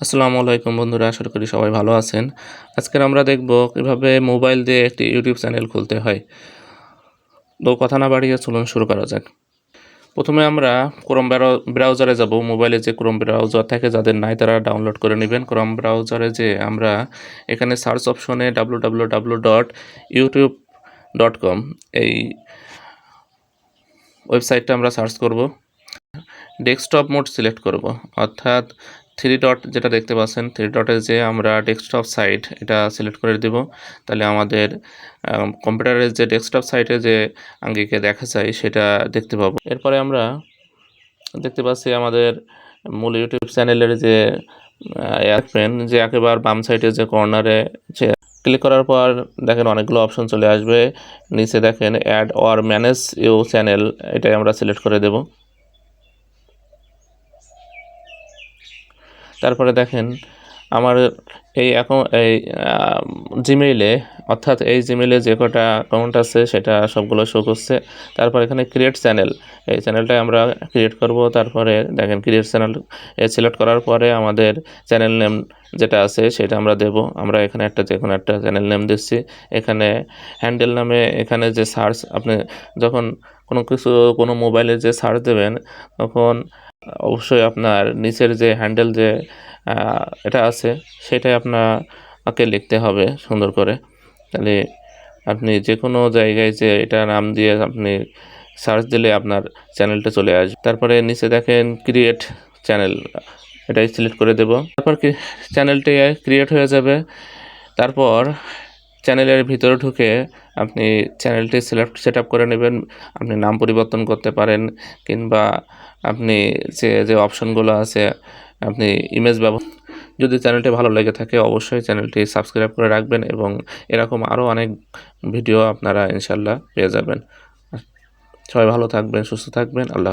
আসসালামু আলাইকুম বন্ধুরা, আশা করি সবাই ভালো আছেন। আজকের আমরা দেখব কীভাবে মোবাইল দিয়ে একটি ইউটিউব চ্যানেল খুলতে হয়। তো কথা না বাড়িয়ে চলুন শুরু করা যাক। প্রথমে আমরা ক্রোম ব্রাউজারে যাব। মোবাইলে যে ক্রোম ব্রাউজার থাকে, যাদের নাই তারা ডাউনলোড করে নেবেন। ক্রোম ব্রাউজারে যে আমরা এখানে সার্চ অপশনে W W W dot YouTube dot com এই ওয়েবসাইটটা আমরা সার্চ করব। ডেস্কটপ মোড সিলেক্ট করব। অর্থাৎ থ্রি ডট যেটা দেখতে পাচ্ছেন, থ্রি ডটে যে আমরা ডেস্কটপ সাইট এটা সিলেক্ট করে দেব। তাহলে আমাদের কম্পিউটারের যে ডেস্কটপ সাইটে যে আঙ্গিকে দেখা যায় সেটা দেখতে পাবো। এরপরে আমরা দেখতে পাচ্ছি আমাদের মূল ইউটিউব চ্যানেলের যে দেখবেন যে একেবারে বাম সাইডে যে কর্নারে যে ক্লিক করার পর দেখেন অনেকগুলো অপশন চলে আসবে। নিচে দেখেন add or manage you channel এটাই আমরা সিলেক্ট করে দেবো। তারপরে দেখেন, আমার এই এই জিমেইলে অর্থাৎ এই জিমেইলে যে কটা অ্যাকাউন্ট আছে সেটা সবগুলো শো করছে। তারপর এখানে ক্রিয়েট চ্যানেল এই চ্যানেলটা আমরা ক্রিয়েট করব। তারপরে দেখেন ক্রিয়েট চ্যানেল সিলেক্ট করার পরে আমাদের চ্যানেল নেম যেটা আছে সেটা আমরা দেব। আমরা এখানে একটা যে কোনো একটা চ্যানেল নেম দিচ্ছি। এখানে হ্যান্ডেল নামে এখানে যে সার্চ আপনি যখন কোনো কিছু, কোনো মোবাইলে যে সার্চ দেবেন, তখন অবশ্যই আপনার নিচের যে হ্যান্ডেল যে এটা আছে, সেটাই আপনাকে লিখতে হবে সুন্দর করে। তাহলে আপনি যে কোনো জায়গায় যে এটা নাম দিয়ে আপনি সার্চ দিলে আপনার চ্যানেলটা চলে আসবে। তারপরে নিচে দেখেন ক্রিয়েট চ্যানেল এটাই সিলেক্ট করে দেব। তারপর চ্যানেলটি ক্রিয়েট হয়ে যাবে। তারপর চ্যানেলের ভিতরে ঢুকে আপনি চ্যানেলটি সিলেক্ট সেট করে নেবেন, আপনি নাম পরিবর্তন করতে পারেন, কিংবা আপনি যে যে অপশনগুলো আছে, আপনি ইমেজ ব্যবহার, যদি চ্যানেলটি ভালো লেগে থাকে অবশ্যই চ্যানেলটি সাবস্ক্রাইব করে রাখবেন এবং এরকম আরও অনেক ভিডিও আপনারা ইনশাল্লাহ পেয়ে যাবেন। সবাই ভালো থাকবেন, সুস্থ থাকবেন, আল্লাহ